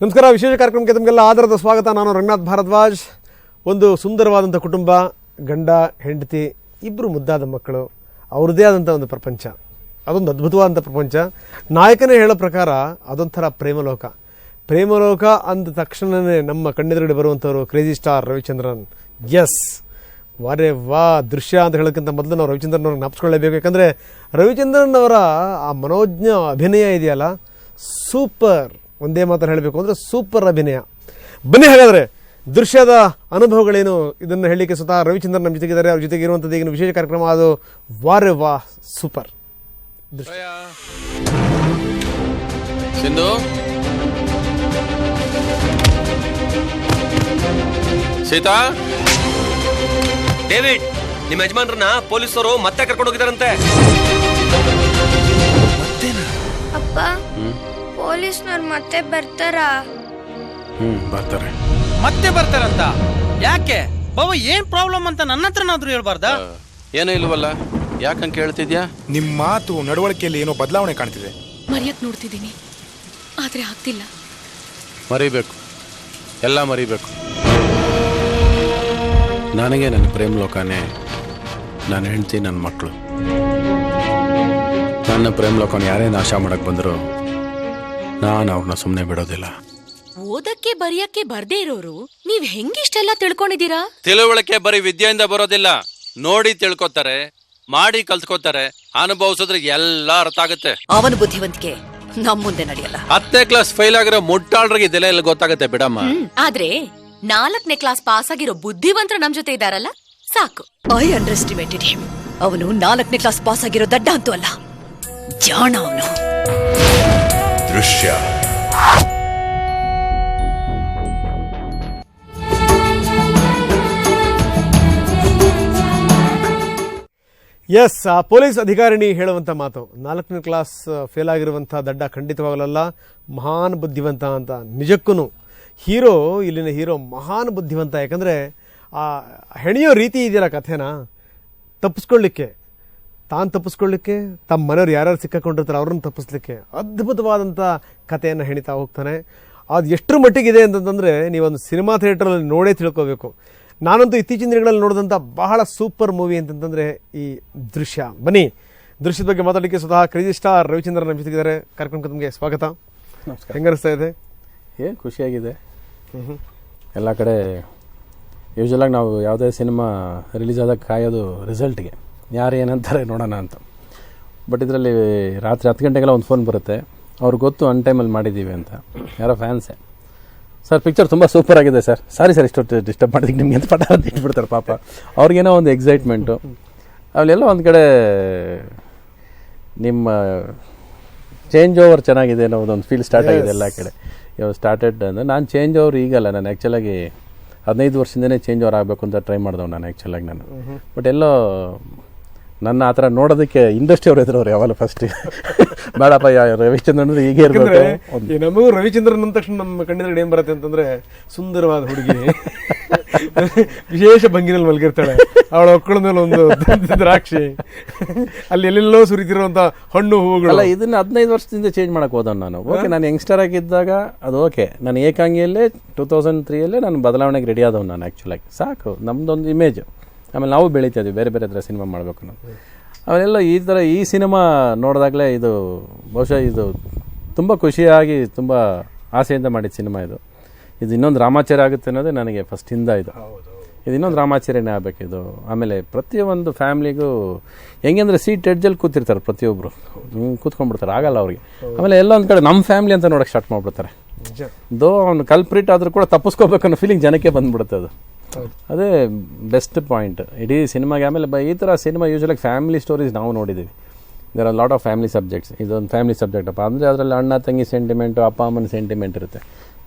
ನಮಸ್ಕಾರ, ವಿಶೇಷ ಕಾರ್ಯಕ್ರಮಕ್ಕೆ ತಮಗೆಲ್ಲ ಆಧಾರದ ಸ್ವಾಗತ. ನಾನು ರಂಗನಾಥ್ ಭಾರದ್ವಾಜ್. ಒಂದು ಸುಂದರವಾದಂಥ ಕುಟುಂಬ, ಗಂಡ, ಹೆಂಡತಿ ಇಬ್ಬರು ಮುದ್ದಾದ ಮಕ್ಕಳು, ಅವ್ರದ್ದೇ ಆದಂಥ ಒಂದು ಪ್ರಪಂಚ. ಅದೊಂದು ಅದ್ಭುತವಾದಂಥ ಪ್ರಪಂಚ. ನಾಯಕನೇ ಹೇಳೋ ಪ್ರಕಾರ ಅದೊಂಥರ ಪ್ರೇಮಲೋಕ. ಪ್ರೇಮಲೋಕ ಅಂದ ತಕ್ಷಣವೇ ನಮ್ಮ ಕಣ್ಣೆದುರುಗಡೆ ಬರುವಂಥವ್ರು ಕ್ರೇಜಿ ಸ್ಟಾರ್ ರವಿಚಂದ್ರನ್. ಎಸ್ ವಾರೇ ವಾ, ದೃಶ್ಯ ಅಂತ ಹೇಳೋಕ್ಕಿಂತ ಮೊದಲು ನಾವು ರವಿಚಂದ್ರನ್ ಅವ್ರಿಗೆ ಜ್ಞಾಪಿಸ್ಕೊಳ್ಳೇಬೇಕು ಯಾಕಂದರೆ ರವಿಚಂದ್ರನ್ ಅವರ ಆ ಮನೋಜ್ಞ ಅಭಿನಯ ಇದೆಯಲ್ಲ? ಸೂಪರ್ ಒಂದೇ ಮಾತನ್ನು ಹೇಳಬೇಕು ಅಂದರೆ ಸೂಪರ್ ಅಭಿನಯ. ಬನ್ನಿ ಹಾಗಾದರೆ ದೃಶ್ಯದ ಅನುಭವಗಳೇನು? ಇದನ್ನು ಹೇಳಲಿಕ್ಕೆ ಸ್ವತಃ ರವಿಚಂದ್ರ ನಮ್ಮ ಜೊತೆಗಿದ್ದಾರೆ. ಅವ್ರ ಜೊತೆಗೆ ಇರುವಂಥದ್ದು ಈಗಿನ ವಿಶೇಷ ಕಾರ್ಯಕ್ರಮ ಅದು ವಾರೆ ವಾ ಸೂಪರ್. ಸಿಂಧು. ಸೀತಾ. ಡೇವಿಡ್ ನಿಮ್ಮ ಯಜಮಾನ್ರನ್ನ ಪೊಲೀಸರು ಮತ್ತೆ ಕರ್ಕೊಂಡು ಹೋಗಿದಾರಂತೆ ಅಪ್ಪ ಪೊಲೀಸ್ನವ್ರು ಮತ್ತೆ ಬರ್ತಾರಾ? ಹ್ಮ್ ಬರ್ತಾರೆ. ಮತ್ತೆ ಬರ್ತಾರಂತ? ಯಾಕೆ? ಬಾವ ಏನ್ ಪ್ರಾಬ್ಲಮ್ ಅಂತ ನನ್ನ ಹತ್ರನಾದ್ರೂ ಹೇಳ್ಬಾರ್ದಾ ಏನೂ ಇಲ್ವಲ್ಲ? ಯಾಕಂತ ಕೇಳ್ತಿದ್ಯಾ? ನಿಮ್ಮ ಮಾತು ನಡವಳಿಕೆಯಲ್ಲಿ ಏನೋ ಬದಲಾವಣೆ ಕಾಣ್ತಿದೆ. ಮರೆಯಕ್ ನೋಡ್ತಿದ್ದೀನಿ. ಆದ್ರೆ ಆಗ್ತಿಲ್ಲ. ಮರಿಬೇಕು. ಎಲ್ಲ ಮರಿಬೇಕು. ನನಗೆ ನನ್ನ ಪ್ರೇಮ ಲೋಕನೇ ನನ್ನ ಹೆಂಡತಿ ನನ್ನ ಮಕ್ಕಳು ನನ್ನ ಪ್ರೇಮ ಲೋಕನ ಯಾರೇ ನಾಶ ಮಾಡಕ್ ಬಂದ್ರು ನಾನು ಅವ್ರನ್ನ ಸುಮ್ಮನೆ ಬಿಡೋದಿಲ್ಲ. ಓದಕ್ಕೆ ಬರೆಯಕ್ಕೆ ಬರ್ದೇ ಇರೋರು ನೀವ್ ಹೆಂಗಿಷ್ಟೆಲ್ಲ ತಿಳ್ಕೊಂಡಿದೀರಾ ತಿಳುವಳಿಕೆ ಬರೀ ವಿದ್ಯೆಯಿಂದ ಬರೋದಿಲ್ಲ. ನೋಡಿ ತಿಳ್ಕೊತಾರೆ ಮಾಡಿ ಕಲ್ತ್ಕೋತಾರೆ ಅನುಭವಿಸಿದ್ರೆ ಎಲ್ಲ ಅರ್ಥ ಆಗುತ್ತೆ. ಅವನ ಬುದ್ಧಿವಂತಿಕೆ ನಮ್ ಮುಂದೆ ನಡೆಯಲ್ಲ. ಹತ್ತನೇ ಕ್ಲಾಸ್ ಫೈಲ್ ಆಗಿರೋ ಮುಟ್ಟಾಳ್ರಿಗೆ ಇದೆಲ್ಲ ಎಲ್ಲ ಗೊತ್ತಾಗುತ್ತೆ ಬಿಡಮ್ಮ. ಆದ್ರೆ ನಾಲ್ಕನೇ ಕ್ಲಾಸ್ ಪಾಸ್ ಆಗಿರೋ ಬುದ್ಧಿವಂತ್ರ ನಮ್ ಜೊತೆ ಇದಾರಲ್ಲ ಸಾಕು. ಐ ಅಂಡರ್ ಎಸ್ಟಿಮೇಟೆಡ್ ಹಿಮ್ ಅವನು ನಾಲ್ಕನೇ ಕ್ಲಾಸ್ ಪಾಸ್ ಆಗಿರೋ ದಡ್ಡ ಅಂತೂ ಅಲ್ಲ. ಜಾಣ ಅವನು. ದೃಶ್ಯ. ಎಸ್ ಆ ಪೊಲೀಸ್ ಅಧಿಕಾರಿಣಿ ಹೇಳುವಂಥ ಮಾತು. ನಾಲ್ಕನೇ ಕ್ಲಾಸ್ ಫೇಲ್ ಆಗಿರುವಂಥ ದಡ್ಡ ಖಂಡಿತವಾಗಲಲ್ಲ, ಮಹಾನ್ ಬುದ್ಧಿವಂತ ಅಂತ ನಿಜಕ್ಕೂ ಹೀರೋ ಇಲ್ಲಿನ ಹೀರೋ ಮಹಾನ್ ಬುದ್ಧಿವಂತ. ಯಾಕಂದರೆ, ಆ ಹೆಣೆಯೋ ರೀತಿ ಇದೆಯಲ್ಲ ಕಥೆನ? ತಪ್ಪಿಸ್ಕೊಳ್ಳಿಕ್ಕೆ ತಾನು ತಪ್ಪಿಸ್ಕೊಳ್ಳಿಕ್ಕೆ ತಮ್ಮ ಮನೆಯವ್ರು ಯಾರ್ಯಾರು ಸಿಕ್ಕಾಕೊಂಡಿರ್ತಾರೆ ಅವ್ರನ್ನ ತಪ್ಪಿಸ್ಲಿಕ್ಕೆ ಅದ್ಭುತವಾದಂಥ ಕಥೆಯನ್ನು ಹೆಣಿತಾ ಹೋಗ್ತಾನೆ. ಅದು ಎಷ್ಟರ ಮಟ್ಟಿಗಿದೆ ಅಂತಂದರೆ ನೀವೊಂದು ಸಿನಿಮಾ ಥಿಯೇಟ್ರಲ್ಲಿ ನೋಡೇ ತಿಳ್ಕೋಬೇಕು. ನಾನಂತೂ ಇತ್ತೀಚಿನ ದಿನಗಳಲ್ಲಿ ನೋಡಿದಂಥ ಬಹಳ ಸೂಪರ್ ಮೂವಿ ಅಂತಂತಂದರೆ ಈ ದೃಶ್ಯ. ಬನ್ನಿ ದೃಶ್ಯದ ಬಗ್ಗೆ ಮಾತಾಡಲಿಕ್ಕೆ ಸ್ವತಃ ಕ್ರೇಜಿ ಸ್ಟಾರ್ ರವಿಚಂದ್ರನ್ ನಮ್ಮ ಜೊತೆಗಿದ್ದಾರೆ ಕಾರ್ಯಕ್ರಮಕ್ಕೆ ತಮಗೆ ಸ್ವಾಗತ. ಹೆಂಗನಿಸ್ತಾ ಇದೆ? ಏನು ಖುಷಿಯಾಗಿದೆ? ಎಲ್ಲ ಕಡೆ ಯೂಶಲಾಗಿ ನಾವು ಯಾವುದೇ ಸಿನಿಮಾ ರಿಲೀಸ್ ಆದಾಗ ಕಾಯೋದು ರಿಸಲ್ಟ್ಗೆ ಯಾರು ಏನಂತಾರೆ ನೋಡೋಣ ಅಂತ. ಬಟ್ ಇದರಲ್ಲಿ ರಾತ್ರಿ ಹತ್ತು ಗಂಟೆಗೆಲ್ಲ ಒಂದು ಫೋನ್ ಬರುತ್ತೆ. ಅವ್ರಿಗೆ ಗೊತ್ತು ಅನ್ ಟೈಮಲ್ಲಿ ಮಾಡಿದ್ದೀವಿ ಅಂತ. ಯಾರೋ ಫ್ಯಾನ್ಸೇ ಸರ್ ಪಿಕ್ಚರ್ ತುಂಬ ಸೂಪರ್ ಆಗಿದೆ ಸರ್ ಸಾರಿ ಸರ್ ಇಷ್ಟೊತ್ತು ಡಿಸ್ಟರ್ಬ್ ಮಾಡಿದಕ್ಕೆ ನಿಮಗೆ ಅಂತ ಪಟ ಅಂತ ಇಟ್ಬಿಡ್ತಾರೆ ಪಾಪ. ಅವ್ರಿಗೇನೋ ಒಂದು ಎಕ್ಸೈಟ್ಮೆಂಟು ಅಲ್ಲೆಲ್ಲ ಒಂದು ಕಡೆ ನಿಮ್ಮ ಚೇಂಜ್ ಓವರ್ ಚೆನ್ನಾಗಿದೆ ಅನ್ನೋ ಒಂದು ಫೀಲ್ ಸ್ಟಾರ್ಟ್ ಆಗಿದೆ ಎಲ್ಲ ಕಡೆ. ಇವಾಗ ಸ್ಟಾರ್ಟೆಡ್ ಅಂದರೆ ನಾನು ಚೇಂಜ್ ಓವರ್ ಈಗಲ್ಲ. ನಾನು ಆ್ಯಕ್ಚುಲಾಗಿ ಹದಿನೈದು ವರ್ಷದಿಂದನೇ ಚೇಂಜ್ ಓವರ್ ಆಗಬೇಕು ಅಂತ ಟ್ರೈ ಮಾಡಿದವ್ ನಾನು ಆ್ಯಕ್ಚುಲಾಗಿ ನಾನು. ಬಟ್ ಎಲ್ಲೋ ನನ್ನ ಆ ಥರ ನೋಡೋದಕ್ಕೆ ಇಂಡಸ್ಟ್ರಿ ಅವ್ರು ಇದ್ರು ಅವ್ರು ಯಾವಾಗ ಫಸ್ಟ್ ಬೇಡಪ್ಪ ಯಾವ ರವಿಚಂದ್ರನ್ ಅಂದ್ರೆ ಹೀಗೆ ಇರ್ಬೇಕು. ನಮಗೂ ರವಿಚಂದ್ರನ್ ಅಂದ ತಕ್ಷಣ ನಮ್ಮ ಕಣ್ಣಿದ್ರೆ ಏನು ಬರುತ್ತೆ ಅಂತಂದ್ರೆ ಸುಂದರವಾದ ಹುಡುಗಿ. ವಿಶೇಷ ಭಂಗಿನಲ್ಲಿ ಮಲಗಿರ್ತಾಳೆ. ಅವಳ ಒಕ್ಕಳ ಮೇಲೆ ಒಂದು ದ್ರಾಕ್ಷಿ. ಅಲ್ಲಿ ಎಲ್ಲೆಲ್ಲೋ ಸುರಿತಿರುವಂತ ಹಣ್ಣು ಹೂವುಗಳು. ಇದನ್ನ ಹದಿನೈದು ವರ್ಷದಿಂದ ಚೇಂಜ್ ಮಾಡಕ್ ಹೋದವ್ ನಾನು. ಓಕೆ ನಾನು ಯಂಗ್ಸ್ಟರ್ ಆಗಿದ್ದಾಗ ಅದು ಓಕೆ ನಾನು ಏಕಾಂಗಿಯಲ್ಲೇ ಟೂ ತೌಸಂಡ್ ತ್ರೀಯಲ್ಲೇ ನಾನು ಬದಲಾವಣೆಗೆ ರೆಡಿ ಆದವ್ ನಾನು ಆ್ಯಕ್ಚುಲಾಗಿ ಸಾಕು ನಮ್ದೊಂದು ಇಮೇಜ್ ಆಮೇಲೆ ನಾವು ಬೆಳೀತಾ ಇದ್ವಿ. ಬೇರೆ ಬೇರೆ ಥರ ಸಿನಿಮಾ ಮಾಡಬೇಕು ನಾವು ಅವರೆಲ್ಲ ಈ ಥರ ಈ ಸಿನಿಮಾ ನೋಡಿದಾಗಲೇ ಇದು ಬಹುಶಃ ಇದು ತುಂಬ ಖುಷಿಯಾಗಿ ತುಂಬ ಆಸೆಯಿಂದ ಮಾಡಿದ ಸಿನಿಮಾ ಇದು. ಇದು ಇನ್ನೊಂದು ರಾಮಾಚಾರ್ಯ ಆಗುತ್ತೆ ಅನ್ನೋದೇ ನನಗೆ ಫಸ್ಟಿಂದ ಇದು ಇದು. ಇನ್ನೊಂದು ರಾಮಾಚಾರ್ಯನೇ ಆಗಬೇಕು ಇದು. ಆಮೇಲೆ ಪ್ರತಿಯೊಂದು ಫ್ಯಾಮ್ಲಿಗೂ ಅಂದರೆ ಸೀಟ್ ಎಡ್ಜಲ್ಲಿ ಕೂತಿರ್ತಾರೆ ಪ್ರತಿಯೊಬ್ಬರು ಹಿಂಗೆ ಕೂತ್ಕೊಂಡ್ಬಿಡ್ತಾರೆ. ಆಗಲ್ಲ ಅವ್ರಿಗೆ. ಆಮೇಲೆ ಎಲ್ಲ ಒಂದು ಕಡೆ ನಮ್ಮ ಫ್ಯಾಮಿಲಿ ಅಂತ ನೋಡೋಕೆ ಸ್ಟಾರ್ಟ್ ಮಾಡಿಬಿಡ್ತಾರೆ. ದೋ ಅವ್ನು ಕಲ್ಪ್ರಿಟ್ ಆದರೂ ಕೂಡ ತಪ್ಪಿಸ್ಕೋಬೇಕು ಅನ್ನೋ ಫೀಲಿಂಗ್ ಜನಕ್ಕೆ ಬಂದ್ಬಿಡುತ್ತೆ ಅದು. ಅದೇ ಬೆಸ್ಟ್ ಪಾಯಿಂಟ್ ಇಡೀ ಸಿನಿಮಾಗೆ ಆಮೇಲೆ ಈ ಥರ ಸಿನಿಮಾ ಯೂಶಲಾಗಿ ಫ್ಯಾಮಿಲಿ ಸ್ಟೋರೀಸ್ ನಾವು ನೋಡಿದ್ದೀವಿ there are lot of family subjects ಇದೊಂದು ಫ್ಯಾಮಿಲಿ ಸಬ್ಜೆಕ್ಟ್ ಅಪ್ಪ. ಅಂದರೆ ಅದರಲ್ಲಿ ಅಣ್ಣ, ತಂಗಿ ಸೆಂಟಿಮೆಂಟು ಅಪ್ಪ, ಅಮ್ಮನ ಸೆಂಟಿಮೆಂಟ್ ಇರುತ್ತೆ.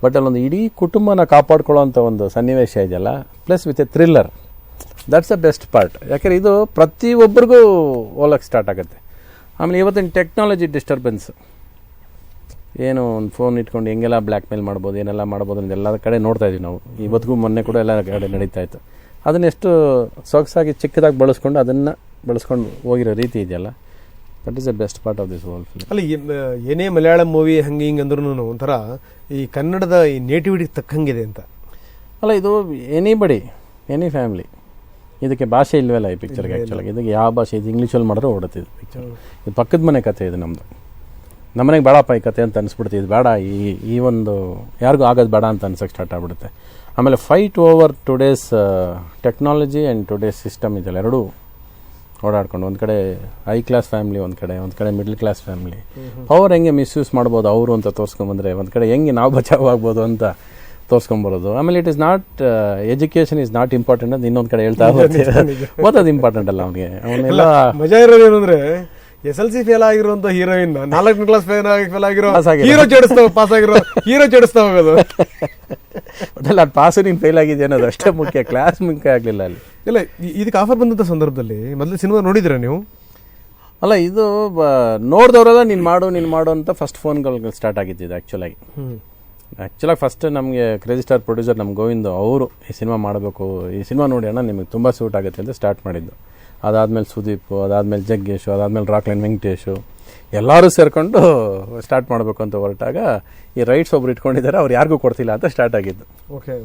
ಬಟ್ ಅಲ್ಲೊಂದು ಇಡೀ ಕುಟುಂಬನ ಕಾಪಾಡ್ಕೊಳ್ಳೋವಂಥ ಒಂದು ಸನ್ನಿವೇಶ ಇದೆಯಲ್ಲ? Plus with a thriller that's a best part ಯಾಕಂದ್ರೆ ಇದು ಪ್ರತಿಯೊಬ್ಬರಿಗೂ ಓಲಕ್ಕೆ ಸ್ಟಾರ್ಟ್ ಆಗುತ್ತೆ. ಆಮೇಲೆ ಇವತ್ತಿನ ಟೆಕ್ನಾಲಜಿ ಡಿಸ್ಟರ್ಬೆನ್ಸ್ ಏನು ಒಂದು ಫೋನ್ ಇಟ್ಕೊಂಡು ಹೆಂಗೆಲ್ಲ ಬ್ಲ್ಯಾಕ್ ಮೇಲ್ ಮಾಡ್ಬೋದು ಏನೆಲ್ಲ ಮಾಡ್ಬೋದು ಅಂತ ಎಲ್ಲ ಕಡೆ ನೋಡ್ತಾ ಇದೀವಿ ನಾವು. ಇವತ್ತಿಗೂ ಮೊನ್ನೆ ಕೂಡ ಎಲ್ಲ ಕಡೆ ನಡೀತಾ ಇತ್ತು. ಅದನ್ನೆಷ್ಟು ಸೊಗಸಾಗಿ ಚಿಕ್ಕದಾಗಿ ಬಳಸ್ಕೊಂಡು ಅದನ್ನು ಬಳಸ್ಕೊಂಡು ಹೋಗಿರೋ ರೀತಿ ಇದೆಯಲ್ಲ? That is the best part of this whole film ಅಲ್ಲ ಏನೇ ಮಲಯಾಳಂ ಮೂವಿ ಹಂಗೆ ಹಿಂಗೆ ಅಂದ್ರೂ ಒಂಥರ ಈ ಕನ್ನಡದ ಈ ನೇಟಿವಿಟಿ ತಕ್ಕಂಗಿದೆ ಅಂತ. ಅಲ್ಲ ಇದು ಎನಿಬಡಿ ಎನಿ ಫ್ಯಾಮಿಲಿ ಇದಕ್ಕೆ ಭಾಷೆ ಇಲ್ವಲ್ಲ ಈ ಪಿಕ್ಚರ್ಗೆ ಆ್ಯಕ್ಚುಲಾಗಿ ಇದಕ್ಕೆ ಯಾವ ಭಾಷೆ ಇದು ಇಂಗ್ಲೀಷಲ್ಲಿ ಮಾಡಿದ್ರೆ ಓಡುತ್ತೆ ಇದು ಪಿಕ್ಚರ್ ಇದು ಪಕ್ಕದ ಮನೆ ಕತೆ ಇದು ನಮ್ಮದು ನಮ್ಮನೆಗೆ ಬೇಡಪ್ಪ ಈ ಕತೆ ಅಂತ ಅನಿಸ್ಬಿಡುತ್ತೆ ಇದು ಬೇಡ ಈ ಈ ಒಂದು ಯಾರಿಗೂ ಆಗೋದು ಬೇಡ ಅಂತ ಅನ್ಸಕ್ಕೆ ಸ್ಟಾರ್ಟ್ ಆಗ್ಬಿಡುತ್ತೆ. ಆಮೇಲೆ fight over today's technology and today's system ಇದೆಲ್ಲ ಎರಡೂ ಓಡಾಡ್ಕೊಂಡು ಒಂದು ಕಡೆ ಹೈ ಕ್ಲಾಸ್ ಫ್ಯಾಮಿಲಿ ಒಂದು ಕಡೆ ಒಂದು ಕಡೆ ಮಿಡ್ಲ್ ಕ್ಲಾಸ್ ಫ್ಯಾಮಿಲಿ ಪವರ್ ಹೆಂಗೆ ಮಿಸ್ಯೂಸ್ ಮಾಡ್ಬೋದು ಅವರು ಅಂತ ತೋರಿಸ್ಕೊಂಬಂದ್ರೆ ಒಂದು ಕಡೆ ಹೆಂಗೆ ನಾವು ಬಚಾವ್ ಆಗ್ಬೋದು ಅಂತ ತೋರಿಸ್ಕೊಂಬರೋದು. ಆಮೇಲೆ it is not education is not important ಅಂತ ಇನ್ನೊಂದು ಕಡೆ ಹೇಳ್ತಾ ಹೋಗ್ತೀವಿ. ಓದೋದು ಇಂಪಾರ್ಟೆಂಟ್ ಅಲ್ಲ ಅವನಿಗೆ. ಅವನೆಲ್ಲ ಮಜಾ ಇರೋದು ಏನಂದ್ರೆ ಎಸ್ ಎಲ್ ಸಿ ಫೇಲ್ ಆಗಿರುವಂತ ಹೀರೋಯಿನ್ ನಾಲ್ಕನೇ ಕ್ಲಾಸ್ ಫೇಲ್ ಫೇಲ್ ಆಗಿರೋ. ಹೀರೋ ಚೇಡಿಸ್ತಾ ಪಾಸ್ ಆಗಿರೋ ಹೀರೋ ಚೇಡಿಸ್ತಾ ಹೋಗೋದು ಅದಲ್ಲ ಅದು ಪಾಸ್ ನೀನು ಫೇಲ್ ಆಗಿದೆ ಅನ್ನೋದು ಅಷ್ಟೇ ಮುಖ್ಯ ಕ್ಲಾಸ್ ಮುಖ್ಯ ಆಗಲಿಲ್ಲ ಅಲ್ಲಿ. ಇಲ್ಲ ಇದಕ್ಕೆ ಆಫರ್ ಬಂದಂಥ ಸಂದರ್ಭದಲ್ಲಿ ಮೊದಲು ಸಿನಿಮಾ ನೋಡಿದ್ರೆ ನೀವು? ಅಲ್ಲ ಇದು ನೋಡಿದವರೆಲ್ಲ ನೀನು ಮಾಡು ನೀನು ಮಾಡು ಅಂತ ಫಸ್ಟ್ ಫೋನ್ಗಳು ಸ್ಟಾರ್ಟ್ ಆಗಿದ್ದು ಇದು ಆ್ಯಕ್ಚುಲಾಗಿ ಆ್ಯಕ್ಚುಲಾಗಿ ಫಸ್ಟ್ ನಮಗೆ ಕ್ರೇಜಿ ಸ್ಟಾರ್ ಪ್ರೊಡ್ಯೂಸರ್ ನಮ್ಮ ಗೋವಿಂದ ಅವರು ಈ ಸಿನಿಮಾ ಮಾಡಬೇಕು ಈ ಸಿನಿಮಾ ನೋಡಿ ಅಣ್ಣ ನಿಮಗೆ ತುಂಬ ಸೂಟ್ ಆಗುತ್ತೆ ಅಂತ ಸ್ಟಾರ್ಟ್ ಮಾಡಿದ್ದು. ಅದಾದಮೇಲೆ ಸುದೀಪ್ ಅದಾದಮೇಲೆ ಜಗ್ಗೇಶು ಅದಾದಮೇಲೆ ರಾಕ್ಲೈನ್ ವೆಂಕಟೇಶು ಎಲ್ಲರೂ ಸೇರಿಕೊಂಡು ಸ್ಟಾರ್ಟ್ ಮಾಡಬೇಕು ಅಂತ ಹೊರಟಾಗ ಈ ರೈಟ್ಸ್ ಒಬ್ರು ಇಟ್ಕೊಂಡಿದ್ದಾರೆ ಅವ್ರು ಯಾರಿಗೂ ಕೊಡ್ತಿಲ್ಲ ಅಂತ ಸ್ಟಾರ್ಟ್ ಆಗಿದ್ದು. ಓಕೆ.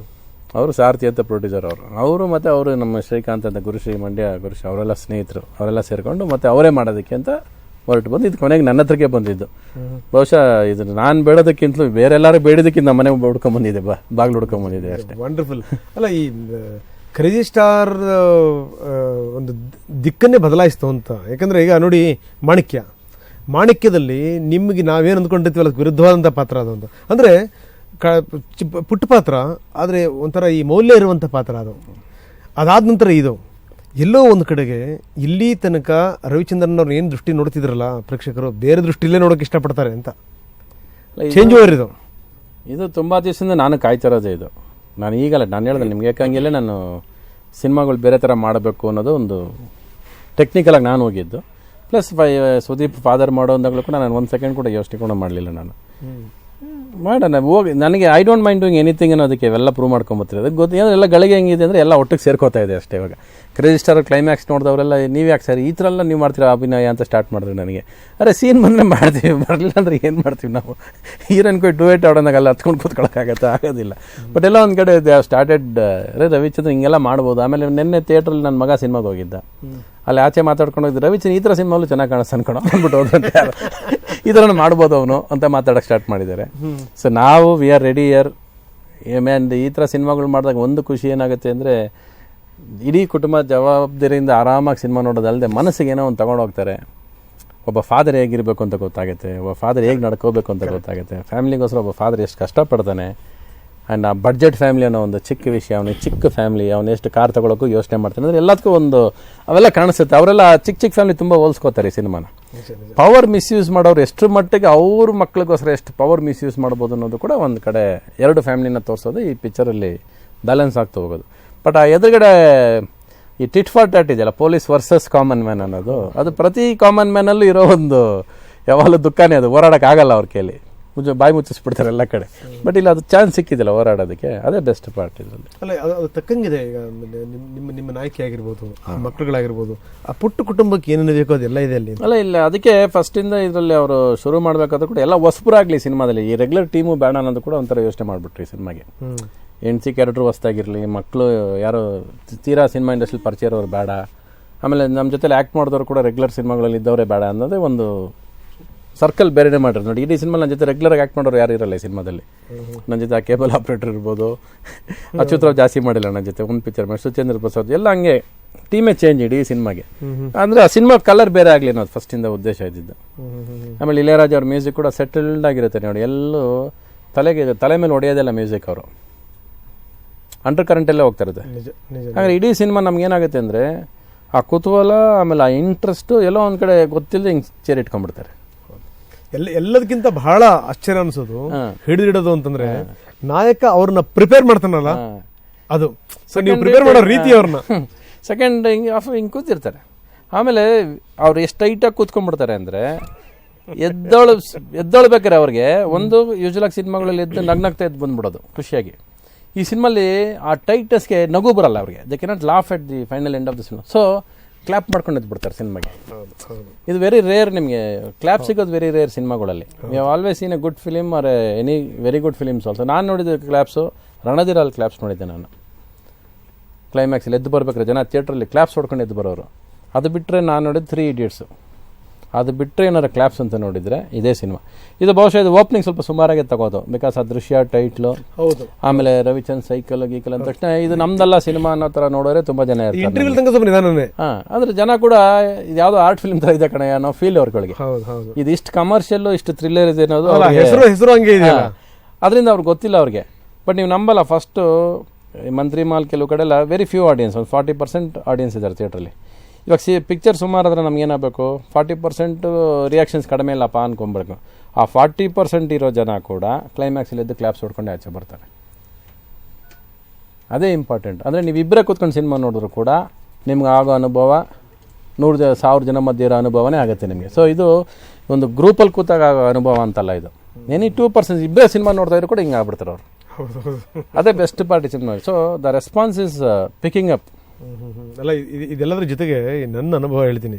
ಅವರು ಸಾರಥಿ ಅಂತ ಪ್ರೊಡ್ಯೂಸರ್ ಅವರು. ಅವರು ಮತ್ತು ಅವರು ನಮ್ಮ ಶ್ರೀಕಾಂತ್ ಅಂತ ಗುರುಶ್ರೀ ಮಂಡ್ಯ ಗುರುಶ್ರೀ ಅವರೆಲ್ಲ ಸ್ನೇಹಿತರು ಅವರೆಲ್ಲ ಸೇರಿಕೊಂಡು ಮತ್ತೆ ಅವರೇ ಮಾಡೋದಕ್ಕೆ ಅಂತ ಹೊರಟು ಬಂದು ಇದು ಕೊನೆಗೆ ನನ್ನ ಹತ್ರಕ್ಕೆ ಬಂದಿದ್ದು. ಬಹುಶಃ ಇದು ನಾನು ಬೇಡೋದಕ್ಕಿಂತಲೂ ಬೇರೆ ಎಲ್ಲರೂ ಬೇಡೋದಕ್ಕಿಂತ ನಮ್ಮ ಮನೆ ಹುಡ್ಕೊಂಡ್ ಬಂದಿದೆ ಬಾ ಬಾಗ್ಲು ಹುಡ್ಕೊಂಡ್ ಬಂದಿದೆ ಅಷ್ಟೇ. ವಂಡರ್ಫುಲ್ ಅಲ್ಲ ಈ ಕ್ರೇಜಿ ಸ್ಟಾರ್ ಒಂದು ದಿಕ್ಕನ್ನೇ ಬದಲಾಯಿಸ್ತು ಅಂತ. ಯಾಕಂದರೆ ಈಗ ನೋಡಿ ಮಾಣಿಕ್ಯ. ಮಾಣಿಕ್ಯದಲ್ಲಿ ನಿಮಗೆ ನಾವೇನು ಅಂದ್ಕೊಂಡಿರ್ತೀವಲ್ಲ ವಿರುದ್ಧವಾದಂಥ ಪಾತ್ರ ಅದು ಅಂತ ಅಂದರೆ ಕ ಪುಟ್ಟ ಪಾತ್ರ ಆದರೆ ಒಂಥರ ಈ ಮೌಲ್ಯ ಇರುವಂಥ ಪಾತ್ರ ಅದು. ಅದಾದ ನಂತರ ಇದು. ಎಲ್ಲೋ ಒಂದು ಕಡೆಗೆ ಇಲ್ಲಿ ತನಕ ರವಿಚಂದ್ರನ್ ಅವ್ರು ಏನು ದೃಷ್ಟಿ ನೋಡ್ತಿದ್ರಲ್ಲ ಪ್ರೇಕ್ಷಕರು ಬೇರೆ ದೃಷ್ಟಿಲೇ ನೋಡೋಕೆ ಇಷ್ಟಪಡ್ತಾರೆ ಅಂತ. ಚೇಂಜ್ ಓವರ್ ಇದು. ಇದು ತುಂಬ ದಿವಸದಿಂದ ನಾನು ಕಾಯ್ತಿರೋದೇ ಇದು. ನಾನು ಈಗಲ್ಲ ನಾನು ಹೇಳಿದೆ, ನಿಮ್ಗೆ ಯಾಕಂಗಿಲ್ಲ ನಾನು ಸಿನಿಮಾಗಳು ಬೇರೆ ಥರ ಮಾಡಬೇಕು ಅನ್ನೋದು ಒಂದು ಟೆಕ್ನಿಕಲಾಗಿ ನಾನು ಹೋಗಿದ್ದು. ಪ್ಲಸ್ ಫೈ ಸುದೀಪ್ ಫಾದರ್ ಮಾಡೋ ಅಂದಾಗಲೂ ಕೂಡ ನಾನು ಒಂದು ಸೆಕೆಂಡ್ ಕೂಡ ಯೋಚನೆ ಕೂಡ ಮಾಡಲಿಲ್ಲ ನಾನು. ಮಾಡೋಣ, ಹೋಗಿ. ನನಗೆ I don't mind doing anything ಅನ್ನೋದಕ್ಕೆ ಇವೆಲ್ಲ ಪ್ರೂವ್ ಮಾಡ್ಕೊಂಬತ್ತೀರಿ ಅದಕ್ಕೆ ಗೊತ್ತು ಎಲ್ಲ ಗಳಿಗೆ ಹೆಂಗಿದೆ ಅಂದರೆ ಎಲ್ಲ ಒಟ್ಟಿಗೆ ಸೇರ್ಕೋತಾ ಇದೆ ಅಷ್ಟೇ ಇವಾಗ. ಕ್ರೇಜಿ ಸ್ಟಾರ್ ಕ್ಲೈಮ್ಯಾಕ್ಸ್ ನೋಡಿದವರೆಲ್ಲ, ನೀವು ಯಾಕೆ ಸರ್? ಈ ಥರ ಎಲ್ಲ ನೀವು ಮಾಡ್ತೀರಾ? ಅಭಿನಯ ಅಂತ ಸ್ಟಾರ್ಟ್ ಮಾಡಿದ್ರು ನನಗೆ. ಅರೆ ಸೀನ್ ಬಂದರೆ ಮಾಡ್ತೀವಿ. ಬರಲಿಲ್ಲ ಅಂದರೆ ಏನು ಮಾಡ್ತೀವಿ ನಾವು? ಹೀರೋನ್ ಕೊಯ್ ಡುವೇಟ್ ಆಡೋದಾಗ ಅಲ್ಲಿ ಹತ್ಕೊಂಡು ಕೂತ್ಕೊಳ್ಳೋಕ್ಕಾಗತ್ತೆ ಆಗೋದಿಲ್ಲ. ಬಟ್ ಎಲ್ಲ ಒಂದು ಕಡೆ ಸ್ಟಾರ್ಟೆಡ್ ಅರೆ, ರವಿಚಂದ್ರ ಹಿಂಗೆಲ್ಲ ಮಾಡ್ಬೋದು. ಆಮೇಲೆ ನಿನ್ನೆ ಥಿಯೇಟ್ರಲ್ಲಿ ನನ್ನ ಮಗ ಸಿನಿಮಾಗೆ ಹೋಗಿದ್ದ. ಅಲ್ಲಿ ಆಚೆ ಮಾತಾಡ್ಕೊಂಡು ಹೋಗಿದ್ದು ರವಿಚಂದ್ರ ಈ ಥರ ಸಿನಿಮಾಲು ಚೆನ್ನಾಗಿ ಕಾಣಿಸ್ತು ಅನ್ಕೊಂಡು ಅಂದ್ಬಿಟ್ಟು ಹೋದಂತೆ ಈ ಥರ ಮಾಡ್ಬೋದು ಅವನು ಅಂತ ಮಾತಾಡೋಕೆ ಸ್ಟಾರ್ಟ್ ಮಾಡಿದ್ದಾರೆ. ಸೊ ನಾವು we are ready year man ಈ ಥರ ಸಿನಿಮಾಗಳು ಮಾಡಿದಾಗ ಒಂದು ಖುಷಿ ಏನಾಗುತ್ತೆ ಅಂದರೆ, ಇಡೀ ಕುಟುಂಬ ಜವಾಬ್ದಾರಿಯಿಂದ ಆರಾಮಾಗಿ ಸಿನಿಮಾ ನೋಡೋದಲ್ಲದೆ ಮನಸ್ಸಿಗೆ ಏನೋ ಒಂದು ತಗೊಂಡು ಹೋಗ್ತಾರೆ. ಒಬ್ಬ ಫಾದರ್ ಹೇಗಿರಬೇಕು ಅಂತ ಗೊತ್ತಾಗುತ್ತೆ. ಒಬ್ಬ ಫಾದರ್ ಹೇಗೆ ನಡ್ಕೋಬೇಕು ಅಂತ ಗೊತ್ತಾಗುತ್ತೆ. ಫ್ಯಾಮಿಲಿಗೋಸ್ಕರ ಒಬ್ಬ ಫಾದರ್ ಎಷ್ಟು ಕಷ್ಟಪಡ್ತಾನೆ. ಆ್ಯಂಡ್ ಆ ಬಡ್ಜೆಟ್ ಫ್ಯಾಮಿಲಿ ಅನ್ನೋ ಒಂದು ಚಿಕ್ಕ ವಿಷಯ ಅವನಿಗೆ ಚಿಕ್ಕ ಫ್ಯಾಮಿಲಿ ಅವನು ಎಷ್ಟು ಕಾರ್ ತೊಗೊಳಕ್ಕೂ ಯೋಚನೆ ಮಾಡ್ತಾನೆ. ಅಂದರೆ ಎಲ್ಲದಕ್ಕೂ ಒಂದು ಅವೆಲ್ಲ ಕಾಣಿಸುತ್ತೆ. ಅವರೆಲ್ಲ ಚಿಕ್ಕ ಚಿಕ್ಕ ಫ್ಯಾಮಿಲಿ ತುಂಬ ಹೋಲಿಸ್ಕೋತಾರೆ ಈ ಸಿನಿಮಾನ. ಪವರ್ ಮಿಸ್ಯೂಸ್ ಮಾಡೋರು ಎಷ್ಟು ಮಟ್ಟಿಗೆ ಅವ್ರ ಮಕ್ಳಿಗೋಸ್ಕರ ಎಷ್ಟು ಪವರ್ ಮಿಸ್ಯೂಸ್ ಮಾಡ್ಬೋದು ಅನ್ನೋದು ಕೂಡ ಒಂದು ಕಡೆ ಎರಡು ಫ್ಯಾಮಿಲಿನ ತೋರಿಸೋದು ಈ ಪಿಕ್ಚರಲ್ಲಿ ಬ್ಯಾಲೆನ್ಸ್ ಆಗ್ತಾ ಹೋಗೋದು. ಬಟ್ ಆ ಎದುರುಗಡೆ ಈ ಟಿಟ್ ಫಾರ್ ಟ್ಯಾಟ್ ಇದೆಯಲ್ಲ ಪೊಲೀಸ್ ವರ್ಸಸ್ ಕಾಮನ್ ಮ್ಯಾನ್ ಅನ್ನೋದು ಅದು ಪ್ರತಿ ಕಾಮನ್ ಮ್ಯಾನಲ್ಲೂ ಇರೋ ಒಂದು ಯಾವಾಗಲೂ ದುಃಖನೇ ಅದು. ಹೋರಾಡೋಕ್ಕಾಗಲ್ಲ ಆಗಲ್ಲ ಅವ್ರ ಕೈಲಿ ಮುಚ್ಚ ಬಾಯಿ ಮುಚ್ಚಿಸ್ಬಿಡ್ತಾರೆ ಎಲ್ಲ ಕಡೆ. ಬಟ್ ಇಲ್ಲ ಅದು ಚಾನ್ಸ್ ಸಿಕ್ಕಿದಿಲ್ಲ ಹೋರಾಡೋದಕ್ಕೆ. ಅದೇ ಬೆಸ್ಟ್ ಪಾರ್ಟ್ ಇದರಲ್ಲಿ. ಅಲ್ಲ ಅದು ಅದು ತಕ್ಕಂಗಿದೆ. ಈಗ ನಿಮ್ಮ ನಿಮ್ಮ ನಾಯಕಿ ಆಗಿರ್ಬೋದು ಮಕ್ಕಳುಗಳಾಗಿರ್ಬೋದು ಆ ಪುಟ್ಟ ಕುಟುಂಬಕ್ಕೆ ಏನೇನು ಬೇಕೋ ಅದೆಲ್ಲ ಇದೆ ಅಲ್ಲಿ ಅಲ್ಲ ಇಲ್ಲ ಅದಕ್ಕೆ ಫಸ್ಟಿಂದ ಇದರಲ್ಲಿ ಅವರು ಶುರು ಮಾಡಬೇಕಾದ್ರೂ ಕೂಡ ಎಲ್ಲ ಹೊಸಬರಾಗಲಿ ಸಿನಿಮಾದಲ್ಲಿ. ಈ ರೆಗ್ಯುಲರ್ ಟೀಮು ಬೇಡ ಅನ್ನೋದು ಕೂಡ ಒಂಥರ ಯೋಚನೆ ಮಾಡಿಬಿಟ್ರಿ ಸಿನಿಮಾಗೆ. ಹೆಂಡ್ತಿ ಕ್ಯಾರೆಕ್ಟರ್ ಹೊಸ್ದಾಗಿರಲಿ ಮಕ್ಕಳು ಯಾರು ತೀರಾ ಸಿನಿಮಾ ಇಂಡಸ್ಟ್ರಿ ಪರಿಚಯ ಇರೋರು ಬೇಡ. ಆಮೇಲೆ ನಮ್ಮ ಜೊತೆಲಿ ಆ್ಯಕ್ಟ್ ಮಾಡಿದವರು ಕೂಡ ರೆಗ್ಯುಲರ್ ಸಿನಿಮಾಗಳಲ್ಲಿ ಇದ್ದವರೇ ಬೇಡ ಅನ್ನೋದೇ ಒಂದು ಸರ್ಕಲ್ ಬೇರೆನೇ ಮಾಡಿರೋದು. ನೋಡಿ ಇಡೀ ಸಿನಿಮಾ ನನ್ನ ಜೊತೆ ರೆಗ್ಯುಲರ್ ಆ್ಯಕ್ಟ್ ಮಾಡೋರು ಯಾರು ಇರಲ್ಲ ಈ ಸಿನಿಮಾದಲ್ಲಿ. ನನ್ನ ಜೊತೆ ಆ ಕೇಬಲ್ ಆಪ್ರೇಟರ್ ಇರ್ಬೋದು. ಅಚ್ಯುತರಾವ್ ಜಾಸ್ತಿ ಮಾಡಿಲ್ಲ ನನ್ನ ಜೊತೆ ಒಂದು ಪಿಕ್ಚರ್ ಮಾಡಿ ಸುಚೇಂದ್ರ ಪ್ರಸಾದ್ ಎಲ್ಲ ಹಂಗೆ ಟೀಮೇ ಚೇಂಜ್ ಇಡೀ ಸಿನಿಮಾಗೆ. ಅಂದರೆ ಆ ಸಿನಿಮಾ ಕಲರ್ ಬೇರೆ ಆಗಲಿ ಅನ್ನೋದು ಫಸ್ಟಿಂದ ಉದ್ದೇಶ ಇದ್ದಿದ್ದು. ಆಮೇಲೆ ಇಳೆಯರಾಜ್ ಅವ್ರ ಮ್ಯೂಸಿಕ್ ಕೂಡ ಸೆಟಲ್ಡ್ ಆಗಿರುತ್ತೆ ನೋಡಿ ಎಲ್ಲೂ ತಲೆಗೆ ತಲೆ ಮೇಲೆ ಹೊಡೆಯೋದೆಲ್ಲ ಮ್ಯೂಸಿಕ್ ಅವರು. ಅಂಡರ್ ಕರೆಂಟಲ್ಲೇ ಹೋಗ್ತಾ ಇರುತ್ತೆ. ಹಾಗಾದ್ರೆ ಇಡೀ ಸಿನಿಮಾ ನಮ್ಗೇನಾಗುತ್ತೆ ಅಂದರೆ ಆ ಕುತೂಹಲ ಆಮೇಲೆ ಆ ಇಂಟ್ರೆಸ್ಟು ಎಲ್ಲೋ ಒಂದು ಕಡೆ ಗೊತ್ತಿಲ್ಲದೆ ಹಿಂಗೆ ಚೇರ್ ಇಟ್ಕೊಂಡ್ಬಿಡ್ತಾರೆ. ಎಲ್ಲ ಎಲ್ಲದಕ್ಕಿಂತ ಬಹಳ ಆಶ್ಚರ್ಯ ಅನ್ಸೋದು. ಹಿಡಿದಿಡೋದು ಅಂತಂದ್ರೆ ನಾಯಕ ಅವ್ರನ್ನ ಪ್ರಿಪೇರ್ ಮಾಡ್ತಾನಲ್ಲ? ಅದು. ಸೊ ನೀವು ಪ್ರಿಪೇರ್ ಮಾಡೋ ರೀತಿ ಅವ್ರನ್ನ. ಸೆಕೆಂಡ್ ಹಿಂಗೆ ಆಫ್ ಹಿಂಗೆ ಕೂತಿರ್ತಾರೆ. ಆಮೇಲೆ ಅವ್ರು ಎಷ್ಟು ಟೈಟಾಗಿ ಕೂತ್ಕೊಂಡ್ಬಿಡ್ತಾರೆ ಅಂದರೆ ಎದ್ದೊಳು ಎದ್ದೊಳ್ಬೇಕಾರೆ ಅವ್ರಿಗೆ ಒಂದು ಯೂಶಲಾಗಿ ಸಿನಿಮಾಗಳಲ್ಲಿ ಎದ್ದು ನಗ್ನಗ್ತಾ ಎದ್ದು ಬಂದ್ಬಿಡೋದು ಖುಷಿಯಾಗಿ. ಈ ಸಿನಿಮಾಲಿ ಆ ಟೈಟಸ್ಗೆ ನಗು ಬರಲ್ಲ ಅವ್ರಿಗೆ. They cannot laugh at the final end of the cinema so clap ಮಾಡ್ಕೊಂಡು ಎದ್ಬಿಡ್ತಾರೆ ಸಿನಿಮಾಗೆ. ಇದು ವೆರಿ ರೇರ್ ನಿಮಗೆ. ಕ್ಲಾಪ್ ಸಿಗೋದು ವೆರಿ ರೇರ್ ಸಿನಿಮಾಗಳಲ್ಲಿ. ನೀವು always in a good film are any very good films also ನಾನು ನೋಡಿದ ಕ್ಲಾಪ್ಸು ರಣದಿರಾಲ್ ಕ್ಲಾಪ್ಸ್ ನೋಡಿದ್ದೆ ನಾನು. ಕ್ಲೈಮ್ಯಾಕ್ಸಲ್ಲಿ ಎದ್ದು ಬರ್ಬೇಕಾದ್ರೆ ಜನ ಥಿಯೇಟ್ರಲ್ಲಿ ಕ್ಲಾಪ್ಸ್ ಹೊಡ್ಕೊಂಡು ಎದ್ದು ಬರೋರು. ಅದು ಬಿಟ್ಟರೆ ನಾನು ನೋಡಿದ್ದು ತ್ರೀ ಇಡಿಯಟ್ಸು ಅದು ಬಿಟ್ಟರೆ ಏನಾರು ಕ್ಲಾಪ್ಸ್ ಅಂತ ನೋಡಿದರೆ ಇದೇ ಸಿನಿಮಾ ಇದು ಬಹುಶಃ ಇದು ಓಪನಿಂಗ್ ಸ್ವಲ್ಪ ಸುಮಾರಾಗೆ ತಗೋದು. ಬಿಕಾಸ್ ಆ ದೃಶ್ಯ ಟೈಟ್ಲು ಹೌದು. ಆಮೇಲೆ ರವಿಚಂದ್ ಸೈಕಲ್ ಗೀಕಲ್ ಅಂದ ತಕ್ಷಣ ಇದು ನಮ್ದಲ್ಲ ಸಿನಿಮಾ ಅನ್ನೋ ಥರ ನೋಡೋರೆ ತುಂಬ ಜನ ಇರ್ತಾರೆ ಹಾಂ ಅಂದರೆ ಜನ ಕೂಡ ಇದು ಯಾವುದೋ ಆರ್ಟ್ ಫಿಲ್ಮ್ ಥರ ಇದೆ ಕಣೆ ಅನ್ನೋ ಫೀಲ್ ಅವ್ರಗಳಿಗೆ. ಇದು ಇಷ್ಟು ಕಮರ್ಷಿಯಲ್ ಇಷ್ಟು ಥ್ರಿಲ್ಲರ್ ಇದೆ ಅನ್ನೋದು ಹೆಸರು ಹೆಸರು ಹಂಗೆ ಇದೆ ಅದರಿಂದ ಅವ್ರಿಗೆ ಗೊತ್ತಿಲ್ಲ ಅವ್ರಿಗೆ. ಬಟ್ ನೀವು ನಂಬಲ್ಲ ಫಸ್ಟು ಮಂತ್ರಿ ಮಾಲ್ ಕೆಲವು ಕಡೆ ಎಲ್ಲ ವೆರಿ ಫ್ಯೂ ಆಡಿಯನ್ಸ್ ಒಂದು ಫಾರ್ಟಿ ಪರ್ಸೆಂಟ್ ಆಡಿಯನ್ಸ್ ಇದ್ದಾರೆ ಥಿಯೇಟ್ರಲ್ಲಿ ಇವಾಗ ಸಿ ಪಿಕ್ಚರ್ ಸುಮಾರು ಆದರೆ ನಮ್ಗೇನಾಗಬೇಕು ಫಾರ್ಟಿ ಪರ್ಸೆಂಟು ರಿಯಾಕ್ಷನ್ಸ್ ಕಡಿಮೆ ಇಲ್ಲಪ್ಪ ಅಂದ್ಕೊಂಬರ್ಬೇಕು ಆ ಫಾರ್ಟಿ ಪರ್ಸೆಂಟ್ ಇರೋ ಜನ ಕೂಡ ಕ್ಲೈಮ್ಯಾಕ್ಸಲ್ಲಿ ಎದ್ದು ಕ್ಲಾಪ್ಸ್ ಹೊಡ್ಕೊಂಡು ಆಚೆ ಬರ್ತಾರೆ. ಅದೇ ಇಂಪಾರ್ಟೆಂಟ್ ಅಂದರೆ ನೀವು ಇಬ್ಬರೇ ಕೂತ್ಕೊಂಡು ಸಿನಿಮಾ ನೋಡಿದ್ರು ಕೂಡ ನಿಮ್ಗೆ ಆಗೋ ಅನುಭವ ನೂರು ಜ ಸಾವಿರ ಜನ ಮಧ್ಯೆ ಇರೋ ಅನುಭವನೇ ಆಗುತ್ತೆ ನಿಮಗೆ. ಸೊ ಇದು ಒಂದು ಗ್ರೂಪಲ್ಲಿ ಕೂತಾಗ ಆಗೋ ಅನುಭವ ಅಂತಲ್ಲ ಇದು. ಎನಿ ಟೂ ಪರ್ಸೆಂಟ್ ಇಬ್ಬರೇ ಸಿನಿಮಾ ನೋಡ್ತಾ ಇದ್ರು ಕೂಡ ಹಿಂಗೆ ಆಗ್ಬಿಡ್ತಾರೆ ಅವರು. ಅದೇ best party cinema so the response is picking up. ಅಲ್ಲ ಇದು- ಇದೆಲ್ಲದರ ಜೊತೆಗೆ ನನ್ನ ಅನುಭವ ಹೇಳ್ತೀನಿ.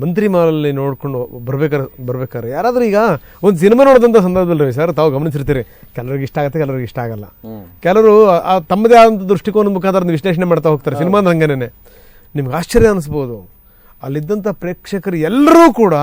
ಮಂತ್ರಿ ಮಾಲಲ್ಲಿ ನೋಡ್ಕೊಂಡು ಬರ್ಬೇಕಾರೆ ಬರ್ಬೇಕಾದ್ರೆ ಯಾರಾದ್ರೂ ಈಗ ಒಂದು ಸಿನಿಮಾ ನೋಡಿದಂಥ ಸಂದರ್ಭದಲ್ಲಿ ಸರ್ ತಾವು ಗಮನಿಸಿರ್ತೀರಿ ಕೆಲವರಿಗೆ ಇಷ್ಟ ಆಗುತ್ತೆ ಕೆಲವ್ರಿಗೆ ಇಷ್ಟ ಆಗಲ್ಲ. ಕೆಲವರು ಆ- ತಮ್ಮದೇ ಆದಂಥ ದೃಷ್ಟಿಕೋನ ಮುಖಾಂತರ ವಿಶ್ಲೇಷಣೆ ಮಾಡ್ತಾ ಹೋಗ್ತಾರೆ ಸಿನಿಮಾ ಹಂಗೇನೆ ನಿಮ್ಗೆ ಆಶ್ಚರ್ಯ ಅನಿಸ್ಬೋದು. ಅಲ್ಲಿದ್ದಂಥ ಪ್ರೇಕ್ಷಕರು ಎಲ್ಲರೂ ಕೂಡ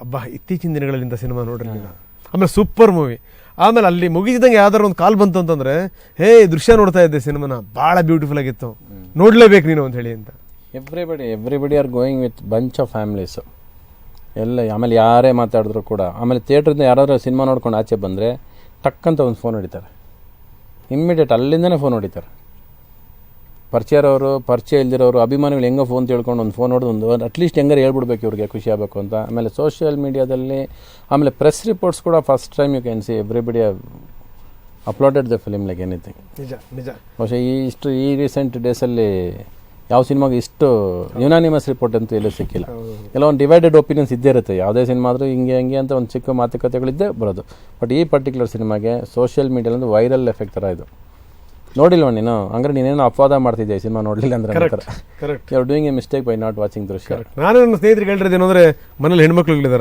ಅಬ್ಬಾ ಇತ್ತೀಚಿನ ದಿನಗಳಲ್ಲಿ ಇಂಥ ಸಿನಿಮಾ ನೋಡಿರಲಿಲ್ಲ ಆಮೇಲೆ ಸೂಪರ್ ಮೂವಿ. ಆಮೇಲೆ ಅಲ್ಲಿ ಮುಗಿಸಿದಂಗೆ ಯಾವ್ದಾರು ಒಂದು ಕಾಲ್ ಬಂತು ಅಂತಂದ್ರೆ, ಹೇ ದೃಶ್ಯ ನೋಡ್ತಾ ಇದ್ದೆ ಸಿನಿಮಾನ, ಭಾಳ ಬ್ಯೂಟಿಫುಲ್ ಆಗಿತ್ತು. ನೋಡ್ಲೇಬೇಕು ನೀನು ಅಂತ ಹೇಳಿ ಅಂತ. Everybody everybody are going with bunch of families ಎಲ್ಲ, ಆಮೇಲೆ ಯಾರೇ ಮಾತಾಡಿದ್ರು ಕೂಡ. ಆಮೇಲೆ ಥಿಯೇಟ್ರಿಂದ ಯಾರಾದ್ರೂ ಸಿನಿಮಾ ನೋಡ್ಕೊಂಡು ಆಚೆ ಬಂದರೆ ಟಕ್ಕಂತ ಒಂದು ಫೋನ್ ಹೊಡಿತಾರೆ. ಇಮ್ಮಿಡಿಯೇಟ್ ಅಲ್ಲಿಂದನೇ ಫೋನ್ ಹೊಡಿತಾರೆ. ಪರಿಚಯ ಇರೋರು ಪರಿಚಯ ಇಲ್ದಿರೋರು ಅಭಿಮಾನಿಗಳು ಹೆಂಗೆ ಫೋನ್ ತಿಳ್ಕೊಂಡು ಒಂದು ಫೋನ್ ಹೊಡೆದು ಒಂದು ಅಟ್ಲೀಸ್ಟ್ ಹೆಂಗಾರು ಹೇಳ್ಬಿಡ್ಬೇಕು ಇವ್ರಿಗೆ ಖುಷಿ ಆಗಬೇಕು ಅಂತ. ಆಮೇಲೆ ಸೋಷಿಯಲ್ ಮೀಡಿಯಾದಲ್ಲಿ ಆಮೇಲೆ ಪ್ರೆಸ್ ರಿಪೋರ್ಟ್ಸ್ ಕೂಡ first time you can see everybody uploaded the film like anything ನಿಜ ನಿಜ. ಬಹುಶಃ ಈ ಇಷ್ಟು ಈ ರೀಸೆಂಟ್ ಡೇಸಲ್ಲಿ ಯಾವ ಸಿನಿಮಾಗೆ ಇಷ್ಟು ಯುನಾನಿಮಸ್ ರಿಪೋರ್ಟ್ ಅಂತೂ ಎಲ್ಲೂ ಸಿಕ್ಕಿಲ್ಲ. ಎಲ್ಲ ಒಂದು ಡಿವೈಡೆಡ್ ಒಪಿನಿಯನ್ಸ್ ಇದ್ದೇ ಇರುತ್ತೆ. ಯಾವುದೇ ಸಿನಿಮಾ ಆದರೂ ಹಿಂಗೆ ಹಂಗೆ ಅಂತ ಒಂದು ಚಿಕ್ಕ ಮಾತುಕತೆಗಳಿದ್ದೇ ಬರೋದು. ಬಟ್ ಈ ಪರ್ಟಿಕ್ಯುಲರ್ ಸಿನಿಮಾಗೆ ಸೋಷಿಯಲ್ ಮೀಡಿಯಾದಲ್ಲಿ ವೈರಲ್ ಎಫೆಕ್ಟ್ ಥರ ಇದು. ನೋಡಿಲ್ವ ನೀನು? ಅಂದ್ರೆ ನೀನೇನೋ ಅಪವಾದ ಮಾಡ್ತಿದ್ದೆ ಸಿನಿಮಾ ನೋಡಲಿಲ್ಲ ಅಂದ್ರೆ correct you are doing a mistake by not watching Drishya. ನಾನು ನನ್ನ ಸ್ನೇಹಿತರಿಗೆ ಹೇಳಿರೋದೇನು ಅಂದ್ರೆ ಮನೇಲಿ ಹೆಣ್ಮಕ್ಳುಗಳಿದಾರ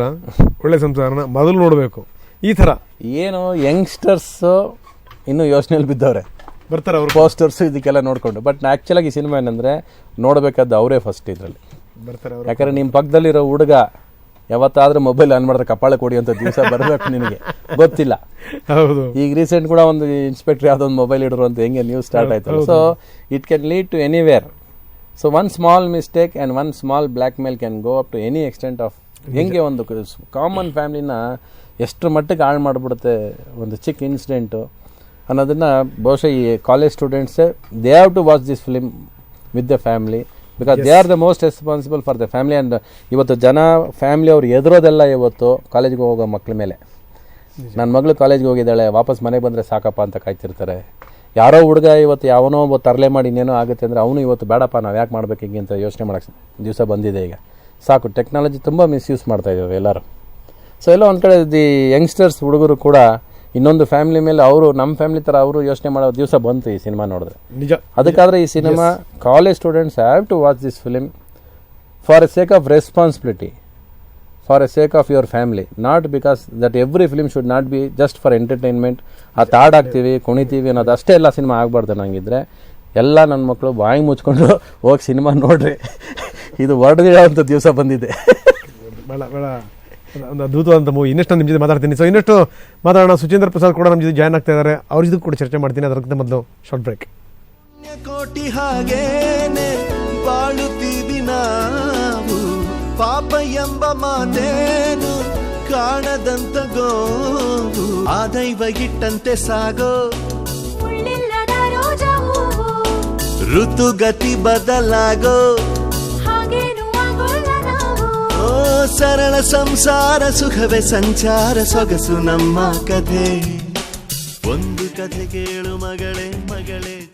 ಒಳ್ಳೆ ಸಂಸಾರನ ಮೊದಲು ನೋಡಬೇಕು. ಈ ಥರ. ಏನು ಯಂಗ್ಸ್ಟರ್ಸು ಇನ್ನೂ ಯೋಚನೆಯಲ್ಲಿ ಬಿದ್ದವ್ರೆ. ಬರ್ತಾರೆ ಅವರು. ಪೋಸ್ಟರ್ಸ್ ಇದಕ್ಕೆಲ್ಲ ನೋಡಿಕೊಂಡು. ಬಟ್ ಆ್ಯಕ್ಚುಲಾಗಿ ಈ ಸಿನಿಮಾ ಏನಂದ್ರೆ ನೋಡಬೇಕಾದ್ದು ಅವರೇ ಫಸ್ಟ್ ಇದರಲ್ಲಿ. ಬರ್ತಾರೆ ಅವರು. ಯಾಕಂದ್ರೆ ನಿಮ್ಮ ಪಕ್ಕದಲ್ಲಿರೋ ಹುಡುಗ ಯಾವತ್ತಾದ್ರೂ ಮೊಬೈಲ್ ಆನ್ ಮಾಡಿದ್ರೆ ಕಪಾಳ ಕೊಡಿ ಅಂತ ದಿವಸ ಬರಬೇಕು ನಿನಗೆ. ಗೊತ್ತಿಲ್ಲ. ಹೌದು. ಈಗ ರೀಸೆಂಟ್ ಕೂಡ ಒಂದು ಇನ್ಸ್ಪೆಕ್ಟರ್ ಯಾವುದೋ ಒಂದು ಮೊಬೈಲ್ ಇಡೋರು ಅಂತ ಹೆಂಗೆ ನ್ಯೂಸ್ ಸ್ಟಾರ್ಟ್ ಆಯ್ತು so it can lead to anywhere so one small mistake and one small blackmail can go up to any extent of ಹೆಂಗೆ ಒಂದು ಕಾಮನ್ ಫ್ಯಾಮಿಲಿನ ಎಷ್ಟು ಮಟ್ಟಿಗೆ ಹಾಳು ಮಾಡಿಬಿಡುತ್ತೆ ಒಂದು ಚಿಕ್ಕ ಇನ್ಸಿಡೆಂಟು ಅನ್ನೋದನ್ನು ಬಹುಶಃ ಈ college ಸ್ಟೂಡೆಂಟ್ಸೇ they have to watch this film with the family because they are the most responsible for the family and ಇವತ್ತು ಜನ ಫ್ಯಾಮಿಲಿ ಅವ್ರು ಎದುರೋದೆಲ್ಲ ಇವತ್ತು ಕಾಲೇಜ್ಗೆ ಹೋಗೋ ಮಕ್ಳ ಮೇಲೆ. ನನ್ನ ಮಗಳು ಕಾಲೇಜ್ಗೆ ಹೋಗಿದ್ದಾಳೆ ವಾಪಸ್ ಮನೆಗೆ ಬಂದರೆ ಸಾಕಪ್ಪ ಅಂತ ಕಾಯ್ತಿರ್ತಾರೆ. ಯಾರೋ ಹುಡುಗ ಇವತ್ತು ಯಾವನೋ ಒಬ್ಬ ತರಲೆ ಮಾಡಿ ಇನ್ನೇನೋ ಆಗುತ್ತೆ ಅಂದರೆ ಅವನು ಇವತ್ತು ಬೇಡಪ್ಪ ನಾವು ಯಾಕೆ ಮಾಡ್ಬೇಕು ಹಿಂಗೆ ಅಂತ ಯೋಚನೆ ಮಾಡೋಕ್ಕೆ ದಿವಸ ಬಂದಿದೆ ಈಗ. ಸಾಕು ಟೆಕ್ನಾಲಜಿ ತುಂಬ ಮಿಸ್ಯೂಸ್ ಮಾಡ್ತಾ ಇದ್ದಾರೆ ಎಲ್ಲರೂ. ಸೊ ಎಲ್ಲೋ ಒಂದು ಕಡೆ ದಿ ಯಂಗ್ಸ್ಟರ್ಸ್ ಹುಡುಗರು ಕೂಡ ಇನ್ನೊಂದು ಫ್ಯಾಮಿಲಿ ಮೇಲೆ ಅವರು ನಮ್ಮ ಫ್ಯಾಮಿಲಿ ಥರ ಅವರು ಯೋಚನೆ ಮಾಡೋ ದಿವಸ ಬಂತು ಈ ಸಿನಿಮಾ ನೋಡಿದ್ರೆ. ನಿಜ. ಅದಕ್ಕಾದ್ರೆ ಈ cinema college students have to watch this film for a sake of responsibility for a sake of your family not because that every film should not be just for entertainment ಆ ತಾಡಾಗ್ತೀವಿ ಕುಣಿತೀವಿ ಅನ್ನೋದು ಅಷ್ಟೇ ಎಲ್ಲ cinema ಆಗಬಾರ್ದು ನಂಗಿದ್ರೆ ಎಲ್ಲ ನನ್ನ ಮಕ್ಕಳು ಬಾಯಿ ಮುಚ್ಕೊಂಡು ಹೋಗಿ ಸಿನಿಮಾ ನೋಡ್ರಿ. ಇದು ಹೊಡೆದಿಡೋಂಥ ದಿವಸ ಬಂದಿದೆ. ಬೇಡ ಭಾಳ ಒಂದು ಅಂತ ಮೂವಿ ಇನ್ನಷ್ಟು ನಿಮ್ಮ ಜೊತೆ ಮಾತಾಡ್ತೀನಿ. ಸೊ ಇನ್ನಷ್ಟು ಮಾತಾಡೋಣ. ಸುಚೇಂದ್ರ ಪ್ರಸಾದ್ ಕೂಡ ನಮ್ಮ ಜೊತೆ ಜಾಯ್ನ್ ಆಗ್ತಾ ಇದ್ದಾರೆ ಅವ್ರ ಜೊತೆ ಕೂಡ ಚರ್ಚೆ ಮಾಡ್ತೀನಿ. ಅದಕ್ಕಿಂತ ಮೊದಲು ಶಾರ್ಟ್ ಬ್ರೇಕ್ ಕೋಟಿ ಹಾಗೇನೆ ಬಾಳುತ್ತೀವಿ ನಾವು. ಪಾಪ ಎಂಬ ಮಾತೇನು ಕಾಣದಂತ ಗೋ ಆ ದೈವ ಇಟ್ಟಂತೆ ಸಾಗೋ ಋತುಗತಿ ಬದಲಾಗೋ ಸರಳ ಸಂಸಾರ ಸುಖವೇ ಸಂಚಾರ ಸೊಗಸು ನಮ್ಮ ಕಥೆ. ಒಂದು ಕಥೆ ಕೇಳು ಮಗಳೇ ಮಗಳೇ